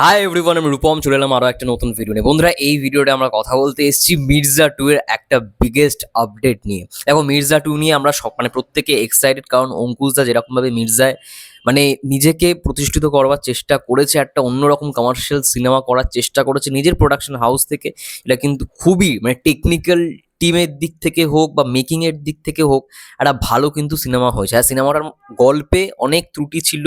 Hi everyone আমি রূপম, চলে এলাম আরও একটা নতুন ভিডিও নিয়ে। বন্ধুরা, এই ভিডিওতে আমরা কথা বলতে এসেছি মির্জা টু এর একটা বিগেস্ট আপডেট নিয়ে। দেখো মির্জা টু নিয়ে আমরা সব মানে প্রত্যেকে এক্সাইটেড কারণ অঙ্কুশদা যেরকমভাবে মির্জায় মানে নিজেকে প্রতিষ্ঠিত করবার চেষ্টা করেছে, একটা অন্যরকম কমার্শিয়াল সিনেমা করার চেষ্টা করেছে, নিজের প্রোডাকশন হাউস থেকে। এটা কিন্তু খুবই মানে টেকনিক্যাল টিমের দিক থেকে হোক বা মেকিংয়ের দিক থেকে হোক, একটা ভালো কিন্তু সিনেমা হয়েছে। আর সিনেমাটার গল্পে অনেক ত্রুটি ছিল,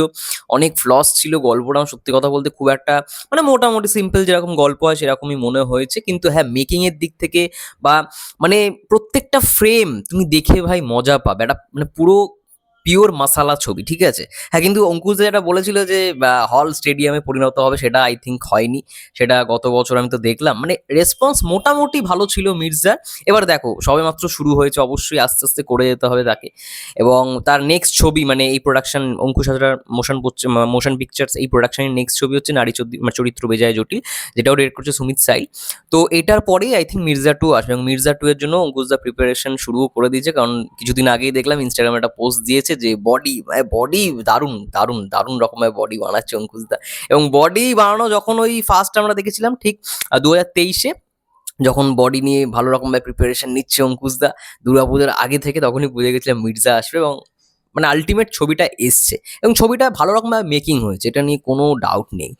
অনেক ফ্লস ছিল। গল্পটা আমার সত্যি কথা বলতে খুব একটা মানে মোটামুটি সিম্পল যেরকম গল্প হয়, সেরকমই মনে হয়েছে। কিন্তু হ্যাঁ মেকিংয়ের দিক থেকে বা মানে প্রত্যেকটা ফ্রেম তুমি দেখে ভাই মজা পাবে। একটা মানে পুরো পিওর মাসালা ছবি, ঠিক আছে? হ্যাঁ কিন্তু অঙ্কুশ যেটা বলেছিল যে হল স্টেডিয়ামে পরিণত হবে সেটা আই থিঙ্ক হয়নি। সেটা গত বছর আমি তো দেখলাম। মানে রেসপন্স মোটামুটি ভালো ছিল মির্জার এবার দেখো, সবে মাত্র শুরু হয়েছে, অবশ্যই আস্তে আস্তে করে যেতে হবে তাকে। এবং তার নেক্সট ছবি মানে এই প্রোডাকশন অঙ্কুশ হাজরার মোশন মোশন পিকচার্স এই প্রোডাকশনের নেক্সট ছবি হচ্ছে নারী মানে চরিত্র বেজায় জটিল, যেটাও রেড করছে সুমিত সাইল তো এটার পরেই আই থিঙ্ক মির্জা টু আসবে। এবং মির্জা টু এর জন্য অঙ্কুশ দা প্রিপারেশন শুরুও করে দিয়েছে। কারণ কিছুদিন আগেই দেখলাম ইনস্টাগ্রামে একটা পোস্ট দিয়েছে যে বডি বডি দারুণ দারুণ দারুণ রকমের বডি বানাচ্ছে অঙ্কুশদা এবং বডি বানানো যখন ওই ফার্স্ট আমরা দেখেছিলাম, ঠিক দু হাজার তেইশে, যখন বডি নিয়ে ভালো রকমভাবে প্রিপারেশন নিচ্ছে অঙ্কুশদা দুর্গাপুজোর আগে থেকে তখনই বুঝে গেছিলাম মির্জা আসবে এবং মানে আলটিমেট ছবিটা এসছে এবং ছবিটা ভালো রকমভাবে মেকিং হয়েছে, এটা নিয়ে কোনো ডাউট নেই।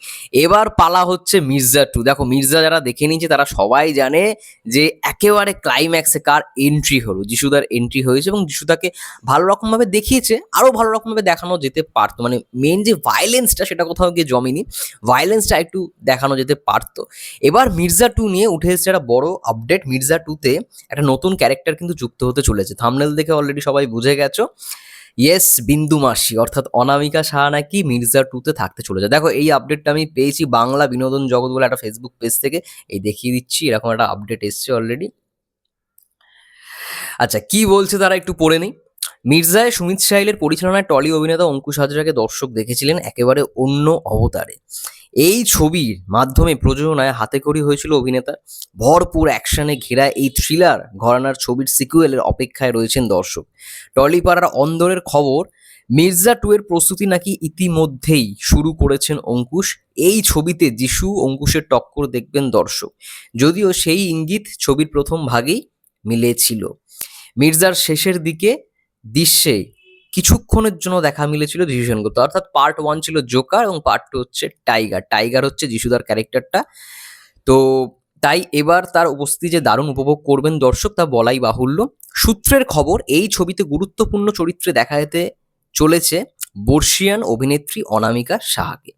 এবার পালা হচ্ছে মির্জা টু দেখো মির্জা যারা দেখে নিয়েছে তারা সবাই জানে যে একেবারে ক্লাইম্যাক্সে কার এন্ট্রি হলো, যিশুদার এন্ট্রি হয়েছে এবং যিশুদাকে ভালো রকমভাবে দেখিয়েছে, আরও ভালো রকমভাবে দেখানো যেতে পারতো মানে মেন যে ভায়োলেন্সটা সেটা কোথাও গিয়ে জমেনি ভায়োলেন্সটা একটু দেখানো যেতে পারতো। এবার মির্জা টু নিয়ে উঠে এসেছে একটা বড় আপডেট মির্জা টুতে একটা নতুন ক্যারেক্টার কিন্তু যুক্ত হতে চলেছে। থামনেল দেখে অলরেডি সবাই বুঝে গেছো। ইয়েস বিন্দু মাসি, অর্থাৎ অনামিকা সাহা নাকি মির্জা টুতে থাকতে চলেছে। দেখো, এই আপডেটটা আমি পেয়েছি বাংলা বিনোদন জগৎ বলে একটা ফেসবুক পেজ থেকে। এই দেখিয়ে দিচ্ছি, এরকম একটা আপডেট এসছে অলরেডি আচ্ছা কি বলছে তারা একটু পড়ে নেই। মির্জায় সুমিত সাইলের পরিচালনায় টলি অভিনেতা অঙ্কুশ হাজরাকে দর্শক দেখেছিলেন একেবারে অন্য অবতারে। এই ছবির মাধ্যমে প্রযোজনায় হাতেখড়ি হয়েছিল অভিনেতা। ভরপুর অ্যাকশনে ঘেরা এই থ্রিলার ঘরানার ছবির সিকুয়েলের অপেক্ষায় রয়েছেন দর্শক। টলিপাড়ার অন্দরের খবর, মির্জা টু এর প্রস্তুতি নাকি ইতিমধ্যেই শুরু করেছেন অঙ্কুশ। এই ছবিতে যিশু অঙ্কুশের টক্কর দেখবেন দর্শক। যদিও সেই ইঙ্গিত ছবির প্রথম ভাগেই মিলেছিল। মির্জার শেষের দিকে দৃশ্যে কিছুক্ষণের জন্য দেখা মিলেছিল যিশু সেনগুপ্ত অর্থাৎ পার্ট ওয়ান ছিল জোকার এবং পার্ট টু হচ্ছে টাইগার টাইগার হচ্ছে যিশুদার ক্যারেক্টারটা। তো তাই এবার তার উপস্থিতি যে দারুণ উপভোগ করবেন দর্শক, তা বলাই বাহুল্য। সূত্রের খবর, এই ছবিতে গুরুত্বপূর্ণ চরিত্রে দেখা যেতে চলেছে বর্ষিয়ান অভিনেত্রী অনামিকা সাহাকে।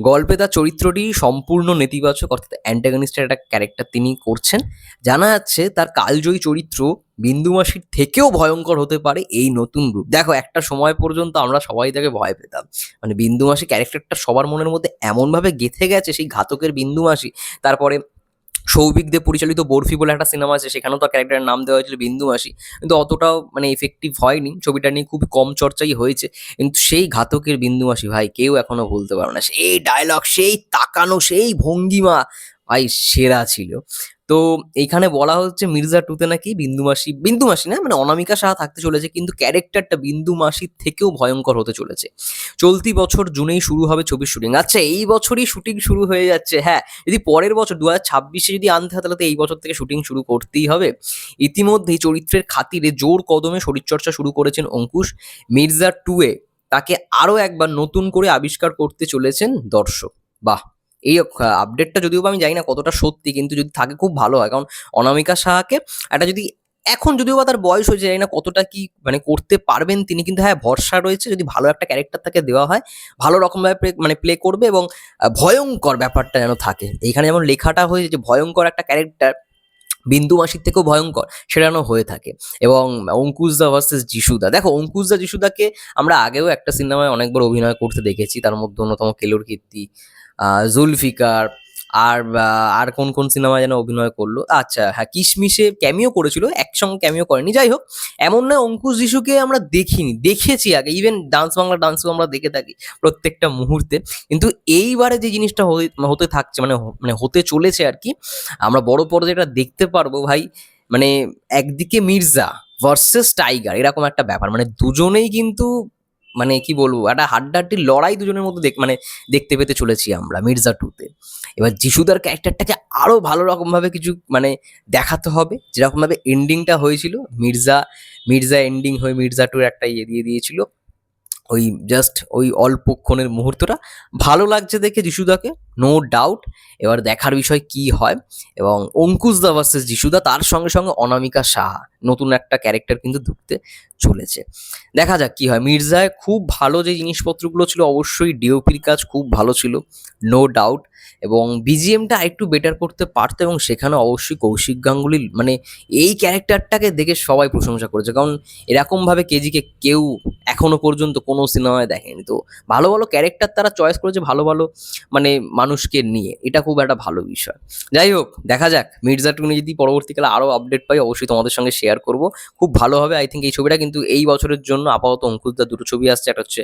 গল্পে তার চরিত্রটি সম্পূর্ণ নেতিবাচক, অর্থাৎ অ্যান্টাগনিস্টের একটা ক্যারেক্টার তিনি করছেন। জানা যাচ্ছে তার কালজয়ী চরিত্র বিন্দুমাসির থেকেও ভয়ঙ্কর হতে পারে এই নতুন রূপ। দেখো, একটা সময় পর্যন্ত আমরা সবাই তাকে ভয় পেতাম। মানে বিন্দুমাসি ক্যারেক্টারটা সবার মনের মধ্যে এমনভাবে গেঁথে গেছে, সেই ঘাতকের বিন্দুমাসি। তারপরে সৌভিক দেব পরিচালিত বরফি বলে একটা সিনেমা আছে, সেখানেও তো ক্যারেক্টারের নাম দেওয়া হয়েছিল বিন্দুমাসী কিন্তু অতটাও মানে এফেক্টিভ হয়নি, ছবিটা নিয়ে খুব কম চর্চাই হয়েছে। কিন্তু সেই ঘাতকের বিন্দুমাসি ভাই, কেউ এখনও ভুলতে পারো না। সেই ডায়লগ সেই তাকানো, সেই ভঙ্গিমা ভাই সেরা ছিল। তো এইখানে বলা হচ্ছে মির্জা টুতে নাকি বিন্দু মাসি বিন্দুমাসি বিন্দুমাসি না মানে অনামিকা সাহা থাকতে চলেছে, কিন্তু ক্যারেক্টারটা বিন্দু মাসির থেকেও ভয়ঙ্কর হতে চলেছে। চলতি বছর জুনেই শুরু হবে ছবির শুটিং। আচ্ছা এই বছরই শুটিং শুরু হয়ে যাচ্ছে হ্যাঁ। যদি পরের বছর দু ছাব্বিশে যদি আনতে হয়, তাহলে তো এই বছর থেকে শুটিং শুরু করতেই হবে। ইতিমধ্যেই চরিত্রের খাতিরে জোর কদমে শরীরচর্চা শুরু করেছেন অঙ্কুশ। মির্জা টুয়ে তাকে আরও একবার নতুন করে আবিষ্কার করতে চলেছেন দর্শক। বাহ! এই আপডেটটা যদিও আমি জানি না কতটা সত্যি, কিন্তু যদি থাকে খুব ভালো হয়। কারণ অনামিকা সাহাকে একটা যদি এখন যদিও বা তার বয়স হয়েছে, জানি না কতটা কি মানে করতে পারবেন তিনি, কিন্তু হ্যাঁ ভরসা রয়েছে যদি ভালো একটা ক্যারেক্টার তাকে দেওয়া হয়, ভালো রকমভাবে মানে প্লে করবে এবং ভয়ঙ্কর ব্যাপারটা যেন থাকে। এইখানে যেমন লেখাটা হয়েছে যে ভয়ঙ্কর একটা ক্যারেক্টার বিন্দু মাসির থেকেও ভয়ঙ্কর, সেটা যেন হয়ে থাকে। এবং অঙ্কুশদা ভার্সেস যিশুদা। দেখো, অঙ্কুশদা যিশুদাকে আমরা আগেও একটা সিনেমায় অনেকবার অভিনয় করতে দেখেছি, তার মধ্যে অন্যতম কেলোর কীর্তি জুলফিকার, আর আর কোন কোন সিনেমায় যেন অভিনয় করল। আচ্ছা হ্যাঁ কিশমিশে ক্যামিও করেছিল, একসঙ্গে ক্যামিও করেনি। যাই হোক, এমন নয় অঙ্কুশ যিশুকে আমরা দেখিনি, দেখেছি আগে ইভেন ডান্স বাংলা ডান্সও আমরা দেখে থাকি প্রত্যেকটা মুহূর্তে। কিন্তু এইবারে যে জিনিসটা হতে থাকছে মানে মানে হতে চলেছে আর কি, আমরা বড় পর্দায় এটা দেখতে পারব ভাই মানে একদিকে মির্জা ভার্সেস টাইগার এরকম একটা ব্যাপার। মানে দুজনেই কিন্তু মানে কি বলব, একটা হাড্ডাহাড্ডি লড়াই দুজনের মধ্যে দেখ মানে দেখতে পেতে চলেছি আমরা মির্জা টুতে এবার যিশুদার ক্যারেক্টারটাকে আরও ভালো রকমভাবে কিছু মানে দেখাতে হবে। যেরকমভাবে এন্ডিংটা হয়েছিল, মির্জা মির্জা এন্ডিং হয়ে মির্জা টুর একটা ইয়ে দিয়ে দিয়েছিল। ওই জাস্ট ওই অল্পক্ষণের মুহূর্তটা। ভালো লাগছে দেখে যিশুদাকে নো ডাউট এবার দেখার বিষয় কি হয়, এবং অঙ্কুশ দা ভার্সেস যিশুদা, তার সঙ্গে সঙ্গে অনামিকা সাহা, নতুন একটা ক্যারেক্টার কিন্তু ঢুকতে চলেছে। দেখা যাক কি হয়। মির্জায় খুব ভালো যে জিনিসপত্রগুলো ছিল, অবশ্যই ডিওপির কাজ খুব ভালো ছিল নো ডাউট এবং বিজিএমটা একটু বেটার করতে পারতো, এবং সেখানে অবশ্যই কৌশিক গাঙ্গুলি মানে এই ক্যারেক্টারটাকে দেখে সবাই প্রশংসা করেছে। কারণ এরকমভাবে কেজিকে কেউ এখনও পর্যন্ত কোনো সিনেমায় দেখেনি। তো ভালো ভালো ক্যারেক্টার তারা চয়েস করেছে ভালো ভালো মানে মানুষকে নিয়ে। এটা খুব একটা ভালো বিষয়। যাই হোক, দেখা যাক। মির্জা টু নিয়ে যদি পরবর্তীকালে আরও আপডেট পাই, অবশ্যই তোমাদের সঙ্গে শেয়ার করব। খুব ভালো হবে আই থিঙ্ক এই ছবিটা কিন্তু এই বছরের জন্য আপাতত অঙ্কুশদার দুটো ছবি আসছে, একটা হচ্ছে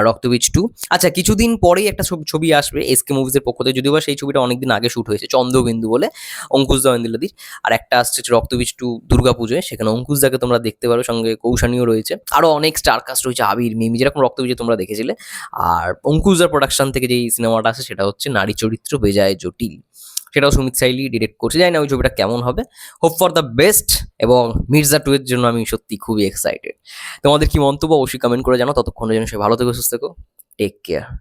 রক্তবীজ টু আচ্ছা কিছুদিন পরেই একটা ছবি- আসবে এসকে মুভিজের পক্ষ থেকে। যদিও বা সেই ছবিটা অনেকদিন আগে শ্যুট হয়েছে, চন্দ্রবিন্দু বলে অঙ্কুশদা ওয়েন্দিলাদির আর একটা আসছে রক্তবীজ টু দুর্গাপুজোয়। সেখানে অঙ্কুশদাকে তোমরা দেখতে পারো, সঙ্গে কৌশানীও রয়েছে। আরও অনেক স্টার কাস্ট রয়েছে আবির, মিমি, যেরকম রক্ত রক্তবীজে তোমরা দেখেছিলে। আর অঙ্কুজার প্রোডাকশন থেকে যেই সিনেমাটা আছে সেটা হচ্ছে নারী চরিত্র বেজায় জটিল। সেটাও সুমিত সাইলি ডিরেক্ট করছে। জানি না ওই ছবিটা কেমন হবে। হোপ ফর দ্য বেস্ট এবং মির্জা টু এর জন্য আমি সত্যি খুবই এক্সাইটেড তোমাদের কি মন্তব্য অবশ্যই কমেন্ট করে জানো ততক্ষণের জন্য সে ভালো থেকে, সুস্থ থেকো। Take care